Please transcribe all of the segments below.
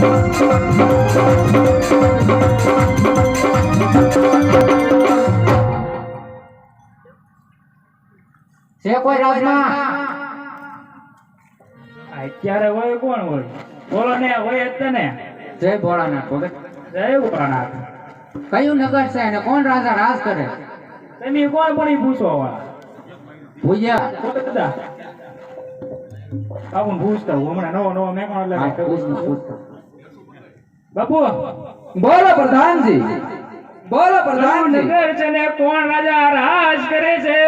છે કોઈ રાજમાં? અત્યારે હોય કોણ હોય? બોલો ને હોય જ ને જય ભોળાનાથ ભગત જય ભોળાનાથ. કયું નગર છે અને કોણ રાજા રાજ કરે? તમે કોણ પણ પૂછો વાળા પૂજ્યા આપણ પૂછતા હું હમણાં નવો નવો મેં એટલે પૂછ ને, પૂછ તો. બાપુ બોલો પ્રધાનજી. બોલો કયું પ્રધાનજી. નગર છે ને કોણ રાજા રાજ કરે છે?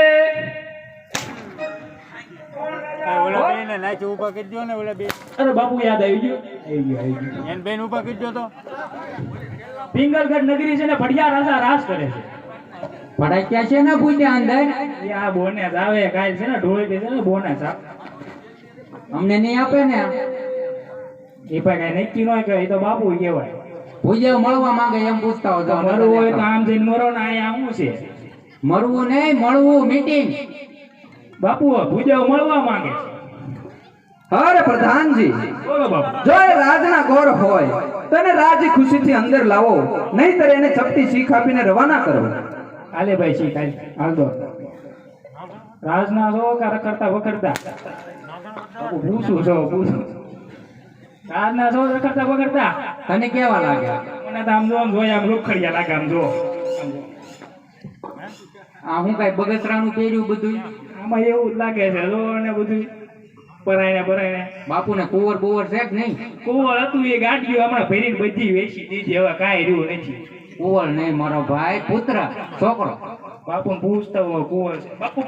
ઓલા બેને નાચી ઊભા કરી દો ને ઓલા બે અરે બાપુ યાદ આવી ગયું? આવી ગયું આવી ગયું. એને બેન ઊભા કરી તો. પિંગલગઢ નગરી છે ને ભડિયા રાજા રાજ કરે છે. પડાઈ ક્યાં છે ને પૂજ્યા અંદર એ આ બોને આવે કાલ છે ને ઢોળી છે ને બોને અમને નહીં આપે ને એ પણ કઈ નક્કી ન કે એ તો બાપુ કહેવાય. પૂજ્યા મળવા માંગે એમ પૂછતા હોય તો તો મરવું હોય તો આમ જઈને મરો ને અહીંયા શું છે? મળવું નહીં મળવું મીટિંગ બાપુ ભૂજાઓ મળવા માંગે અરે પ્રધાનજી જો એ રાજના ગોર હોય તો એને રાજી ખુશીથી અંદર લાવો નહીતર એને ચપટી શીખ આપીને રવાના કરો. આલે ભાઈ શીખ હાલ દો. રાજના કરતા વખડતા પૂછું છો પૂછું. રાજના છો રખડતા વખરતા તને કેવા લાગે મને તો આમ જો આમ જોઈ આમ રૂખડિયા લાગે આમ જો. આ હું કઈ બગસરાનું પહેર્યું બધું આમાં એવું જ લાગે છે જો ને બધું પરાયને પરાયને બાપુને કુંવર બુવર છે કે નહીં? કુંવર હતું એ ગાડીઓ હમણાં ભરીને બધી વેચી દીધી હવે કાંઈ રહ્યું નથી. કુંવર નહીં મારો ભાઈ પુત્ર છોકરો. બાપુ પૂછતા હોય કુંવર છે. બાપુ